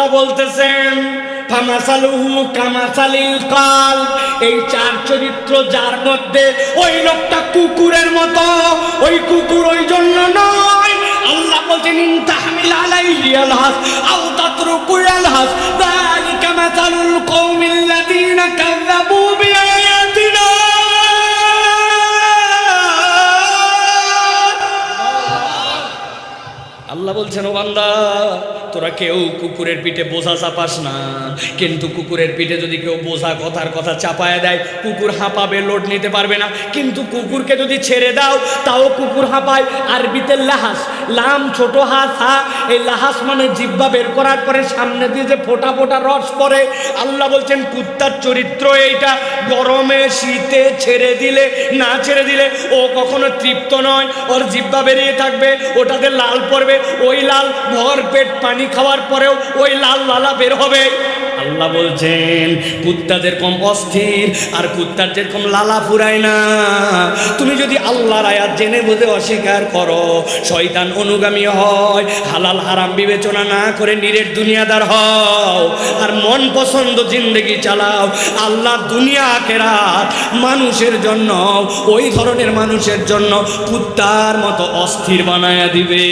আল্লাহ বলতেছেন এই চার চরিত্র যার মধ্যে ওই লোকটা কুকুরের মতো, ওই কুকুর ওই জন্য নয়। আল্লাহ বলছেন ইন তাহমিল আলাইহি আলহাস আও তাতরুকু হাস যালিকা মাসালুল আল্লাহ বলছেন, ও বান্দা, তোরা কেউ কুকুরের পিঠে বোঝা চাপাস না। কিন্তু কুকুরের পিঠে যদি কেউ বোঝা কথার কথা চাপায় দেয়, কুকুর হাঁপাবে, লোড নিতে পারবে না। কিন্তু কুকুরকে যদি ছেড়ে দাও, তাও কুকুর হাঁপায়। আরবিতে লাহাস লাম ছোট হাস হা, এই লাহাস মানে জিব্বা বের করার পরে সামনে দিয়ে যে ফোটা ফোটা রস পড়ে, আল্লাহ বলছেন, কুত্তার চরিত্র এইটা, গরমে শীতে ছেড়ে দিলে, না ছেড়ে দিলে ও কখনো তৃপ্ত নয়, ওর জিব্বা বেরিয়ে থাকবে, ওটাতে লাল পড়বে, ওই লাল ভর পেট পানি খাওয়ার পরেও ওই লাল লালা বের হবে। আল্লাহ বলছেন, কুত্তা যেরকম অস্থির, আর কুত্তার যেরকম লালা ফুরায় না। তুমি যদি আল্লাহর আয়াত জেনে বুঝে অস্বীকার করো, শয়তান অনুগামী হয়, হালাল হারাম বিবেচনা না করে নিরেট দুনিয়াদার হও, আর মন পছন্দ জিন্দগি চালাও, আল্লাহ দুনিয়া আখেরাত মানুষের জন্য, ওই ধরনের মানুষের জন্য কুত্তার মতো অস্থির বানায়া দিবে।